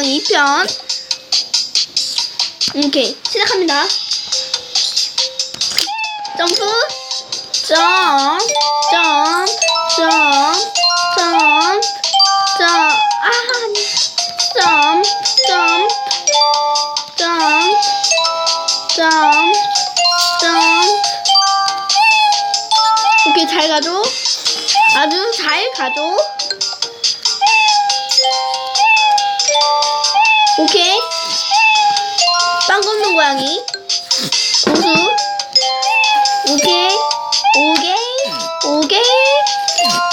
고양이 2편. 오케이, 시작합니다. 점프, 점, 점, 점, 점, 점, 아, 점, 점, 점, 점, 점. 오케이, 잘 가죠? 아주 잘 가죠? 오케이. 빵 굽는 고양이. 고수. 오케이. 오케이. 오케이.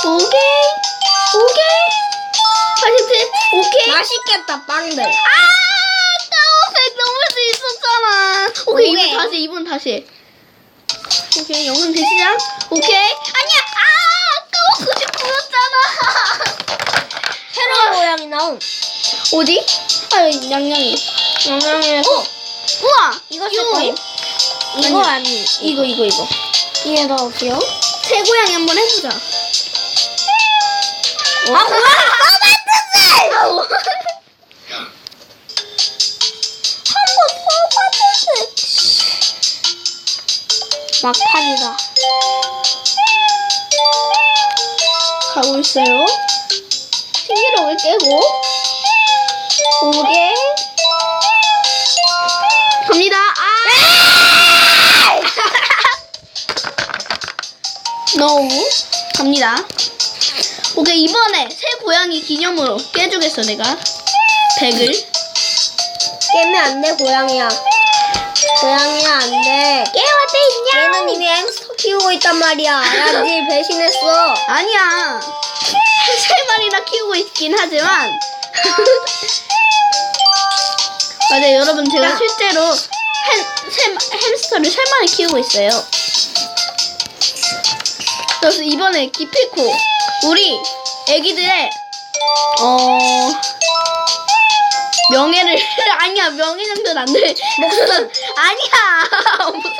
오케이. 오케이. 파시트. 오케이. 맛있겠다 빵들. 아! 까오색 넘을 수 있었잖아. 오케이, 오케이. 이번 다시, 이번 다시. 오케이, 영상 대시작. 오케이. 아니야! 아! 까먹고 싶었잖아. 새로운 고양이 나옴. 어디? 아, 양양이. 영상에서 어! 우와! 이거 이거. 쓸 거임? 이거 아니 이거, 이거, 이거. 이게 넣을게요. 새 고양이 한번 해보자. 아 고양이 또 아우. 한번 써봤는데 막판이다. 가고 있어요. 신기록을 깨고. 오게. 갑니다. 아! 너무 갑니다. 오케이 이번에 새 고양이 기념으로 깨주겠어 내가. 100을. 깨면 안 돼 고양이야. 고양이야 안 돼. 깨워도 있냐? 얘는 이미 햄스터 키우고 있단 말이야. 야, 니 배신했어. 아니야. 세 마리나 키우고 있긴 하지만. 맞아요, 여러분. 제가 야. 실제로 햄, 세, 햄스터를 세 마리 키우고 있어요. 그래서 이번에 기필코, 우리 애기들의, 어, 명예를, 아니야, 명예 정도는 안 돼. 목소리, 아니야. 무슨,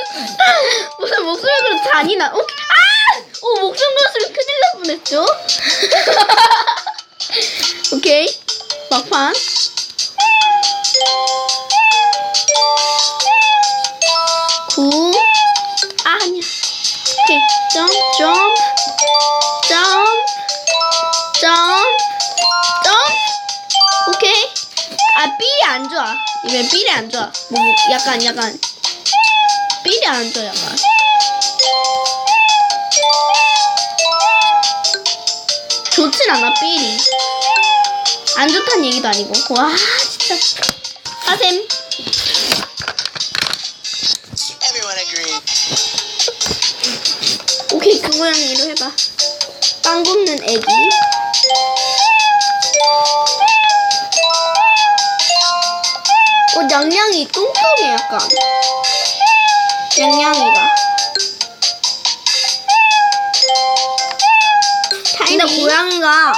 무슨 목소리 그렇게 잔인한, 오케이. 아! 오, 목소리 그랬으면 큰일 날 뻔했죠? 오케이. 막판. 아, 삘이 안 좋아. 이게 삘이 안 좋아. 뭐, 뭐, 약간, 약간. 삘이 안 좋아, 약간. 좋진 않아, 삘이. 안 좋다는 얘기도 아니고. 와, 진짜. 하셈. Agreed. 오케이, 그 고양이로 해봐. 빵 굽는 애기. 양양이 뚱뚱해, 약간. 양양이가. 근데 타이니. 고양이가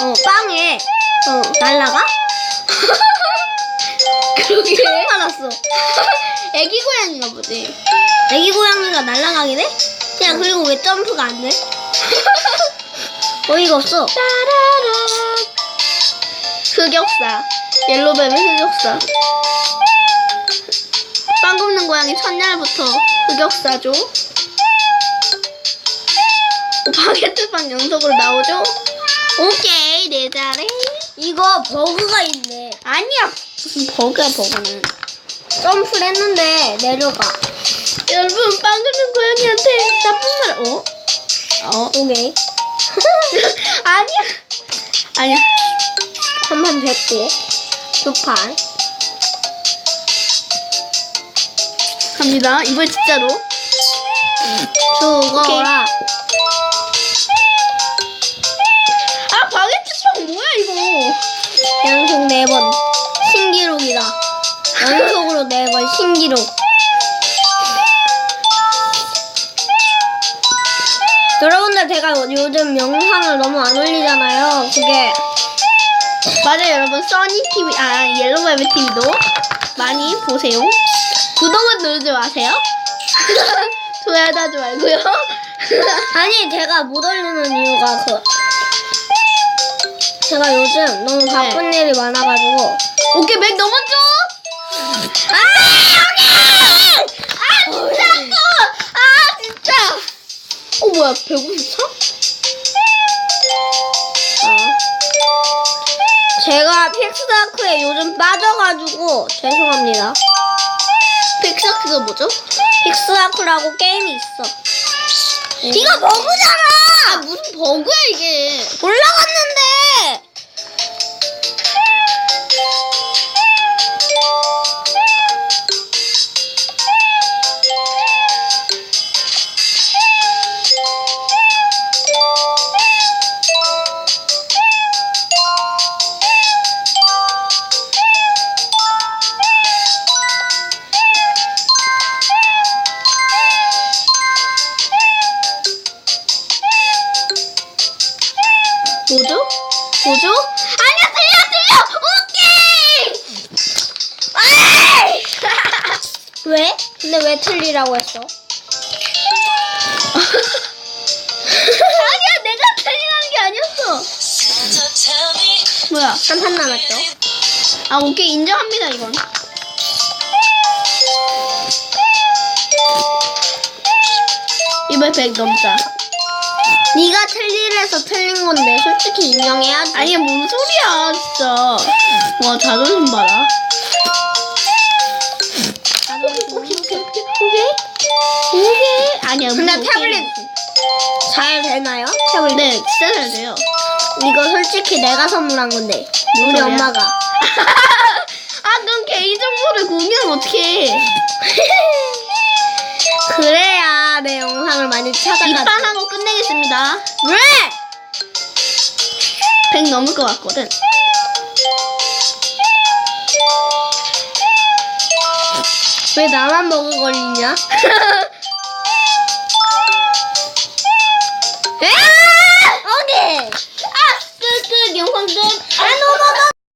어, 빵에 어. 날라가? 그러게. 처음 알았어. 애기 고양이가 보지. 애기 고양이가 날아가긴 해? 야 그리고 왜 점프가 안 돼? 어이가 없어. 따라라. 흑역사. 옐로벨의 흑역사. 빵 굽는 고양이 첫날부터 흑역사죠. 오, 바게트빵 연속으로 나오죠? 오케이, 내 잘해. 이거 버그가 있네. 아니야. 무슨 버그야, 버그는. 점프를 했는데 내려가. 여러분, 빵 굽는 고양이한테 나쁜 말, 어? 어? 오케이. 아니야. 아니야. 한판 됐고. 두 판. 갑니다. 이번 진짜로. 죽어라. 아, 바게트빵 뭐야, 이거. 연속 네 번. 신기록이다. 연속으로 네 번 신기록. 여러분들 제가 요즘 영상을 너무 안 올리잖아요. 그게 맞아요, 여러분. 써니TV, 아, 옐로우베비 TV도 많이 보세요. 구독은 누르지 마세요. 좋아요도 하지 말고요. 아니 제가 못 올리는 이유가 그 제가 요즘 너무 바쁜 일이 많아가지고 오케이, 100 넘었죠? 아, 여기! 아, 진짜! 아, 진짜! 어, 뭐야, 154? 제가 픽스다크에 요즘 빠져가지고 죄송합니다. 픽사크가 뭐죠? 픽스다크라고 게임이 있어. 이거 버그잖아! 아, 무슨 버그야, 이게. 올라 뭐죠? 아니야, 들려, 들려! 오케이! 왜? 근데 왜 틀리라고 했어? 아니야, 내가 틀리라는 게 아니었어. 뭐야? 한 판 남았죠? 아, 오케이, 인정합니다, 이건. 이번 100 넘자. 네가 틀리래서 틀린 건데 솔직히 인정해야지. 아니야, 뭔 소리야, 진짜. 와, 자존심 봐라. 오케이, 오케이, 오케이, 오케이. 오케이. 아니야, 근데 태블릿. 잘 되나요? 태블릿. 네, 진짜 잘 돼요. 이거 솔직히 내가 선물한 건데 우리 소리야? 엄마가. 아, 그럼 개인 정보를 공유하면 어떡해. 영상을 많이 찾아가. 입반하고 끝내겠습니다. 왜? 100 넘을 것 같거든. 왜 나만 먹을 걸리냐?